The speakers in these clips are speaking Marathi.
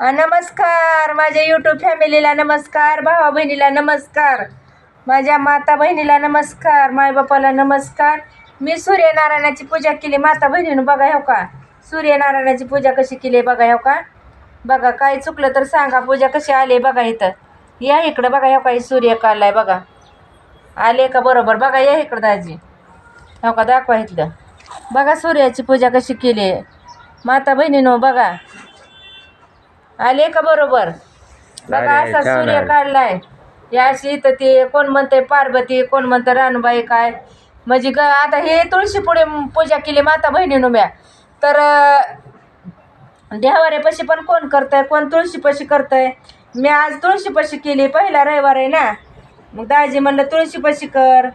नमस्कार. माझ्या यूट्यूब फॅमिलीला नमस्कार. भावा बहिणीला नमस्कार. माझ्या माता बहिणीला नमस्कार. मायबापाला नमस्कार. मी सूर्यनारायणाची पूजा केली. माता बहिणीनं बघा हो का? सूर्यनारायणाची पूजा कशी केली बघा हो का? बघा काय चुकलं तर सांगा. पूजा कशी आली बघा इथं. या इकडं बघा हो का? हे सूर्य काढलाय बघा. आले का बरोबर? बघा या इकडं दाजी. हो का? दाखवा इथलं. बघा सूर्याची पूजा कशी केली आहे. माता बहिणीनो बघा. आले का बरोबर? बघा असा सूर्य. काढलाय. या अशी तर ते कोण म्हणते पार्वती कोण म्हणतं रानबाई काय? म्हणजे ग आता हे तुळशी पुढे पूजा केली माता बहिणीनो म्या. तर देवाऱ्यापाशी पण कोण करतंय? कोण तुळशीपाशी करतंय? मी आज तुळशीपाशी केली पहिला रविवार आहे ना. मग दाजी म्हणलं तुळशीपाशी कर.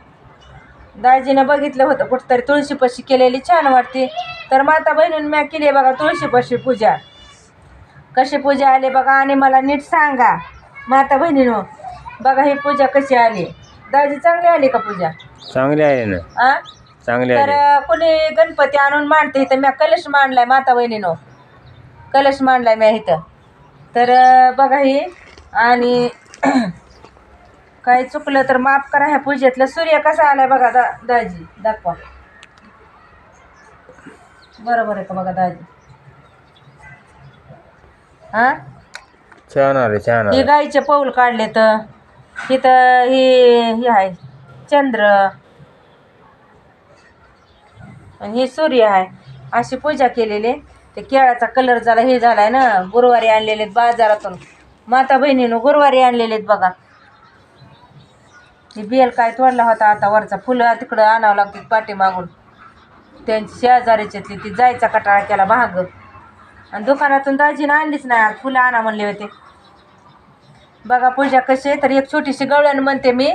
दाजीनं बघितलं होतं कुठंतरी तुळशीपाशी केलेली छान वाटते. तर माता बहिणीनं म्या केली बघा तुळशीपाशी पूजा. कशी पूजा आली बघा आणि मला नीट सांगा. माता बहिणीनो बघा ही पूजा कशी आली. दाजी चांगली आली का पूजा? चांगले आहे ना. आ? चांगले तर आहे कोणी गणपती आणून मांडते इथं? म्या कलश मांडलाय माता बहिणीनो. कलश मांडलाय म्या इथं. तर बघा ही. आणि काही चुकलं तर माफ करा ह्या पूजेतलं. सूर्य कसा आलाय बघा दा दाजी दाखवा. बरोबर आहे का बघा दाजी? हा? छान आले छान ही आले गाईचे पाऊल काढले तर इथं ही ही आहे चंद्र. आणि हे सूर्य आहे. अशी पूजा केलेली. ते केळाचा कलर झाला हे झालाय ना गुरुवारी आणलेले बाजारातून. माता बहिणीनं गुरुवारी आणलेले आहेत बघा. हे बेल काय तोडला होता आता वरचा फुलं तिकडं आणावं लागतात पाठीमागून. त्यांची शेजारीच्यातली ती जायचा कटाळा केला भाग. आणि दुकानातून दाजीनं आणलीच नाही. फुलं आणा म्हणले होते. बघा पूजा कशी आहे तर एक छोटीशी गवळण म्हणते मी.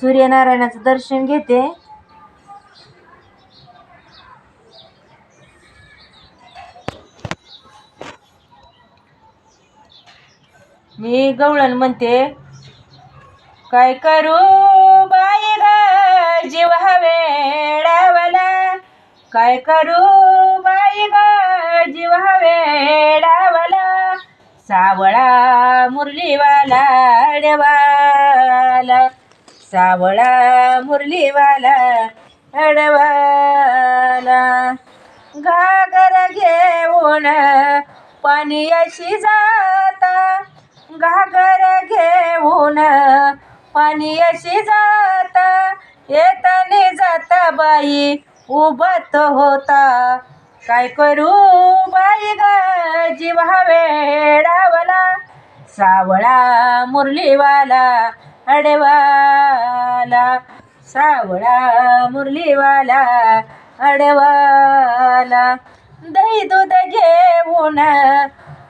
सूर्यनारायणाचं दर्शन घेते. मी गवळण म्हणते काय करू बाई ग जीव वेडावला काय करू बाई ग जीव वेडावला सावळा मुरलीवाला अडवाला सावळा मुरलीवाला अडवाला घागर घेऊन पाणी अशी जाता घागर घेऊन पाणी अशी जाता येताने जाता बाई उभत होता. काय करू बाई ग जीव वेडावला सावळा मुरलीवाला अडवाला. सावळा मुरलीवाला अडवाला. दही दूध घेऊन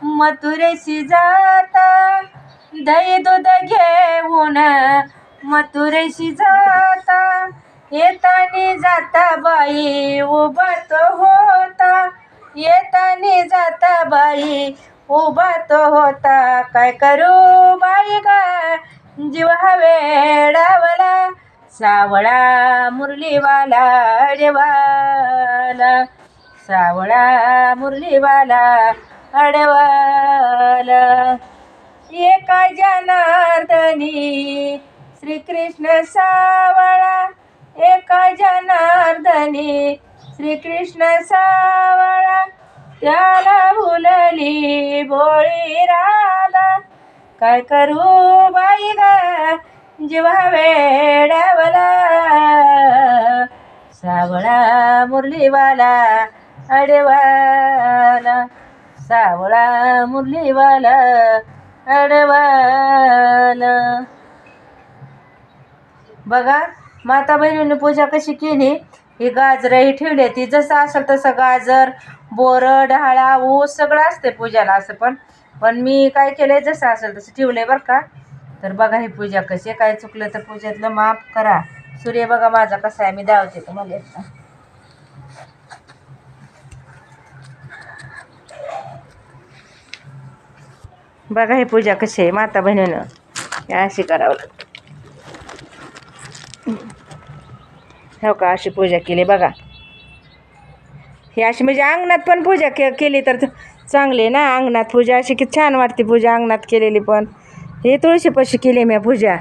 मथुरेशी जाता. दही दूध घेऊन मथुरेशी जाता. येतानी जाता बाई उभा तो होता. येतानी जाता बाई उभा तो होता. काय करू बाई गा? जीव वेडावला सावळा मुरलीवाला अडवाला सावळा मुरलीवाला अडवाला एका जनार्दनी श्रीकृष्ण सावळा एका जनार्दनी श्रीकृष्ण सावळा त्याला भुलली बोळी राधा. काय करू बाई ग जीवा वेडावला सावळा मुरलीवाला अडवाला. सावळा मुरलीवाला अडवाला. बघा माता बहिणीने पूजा कशी केली? ही गाजरं ही ठेवली ती जसं असेल तसं गाजर बोरं डहाळा ऊस सगळं असते पूजाला असं पण. पण मी काय केलंय? जसं असेल तसं ठेवलंय बरं का. तर बघा ही पूजा कशी आहे. काय चुकलं तर पूजेतलं माफ करा. सूर्य बघा माझा कसा आहे. मी दावते तुम्हाला बघा ही पूजा कशी आहे. माता बहिणीनं. अशी करावं लागतं. हो का? अशी पूजा केली बघा. हे अशी म्हणजे अंगणात पण पूजा के केली तर चांगली आहे ना? अंगणात पूजा अशी की छान वाटते पूजा अंगणात केलेली पण. हे तुळशीपाशी केली मी पूजा.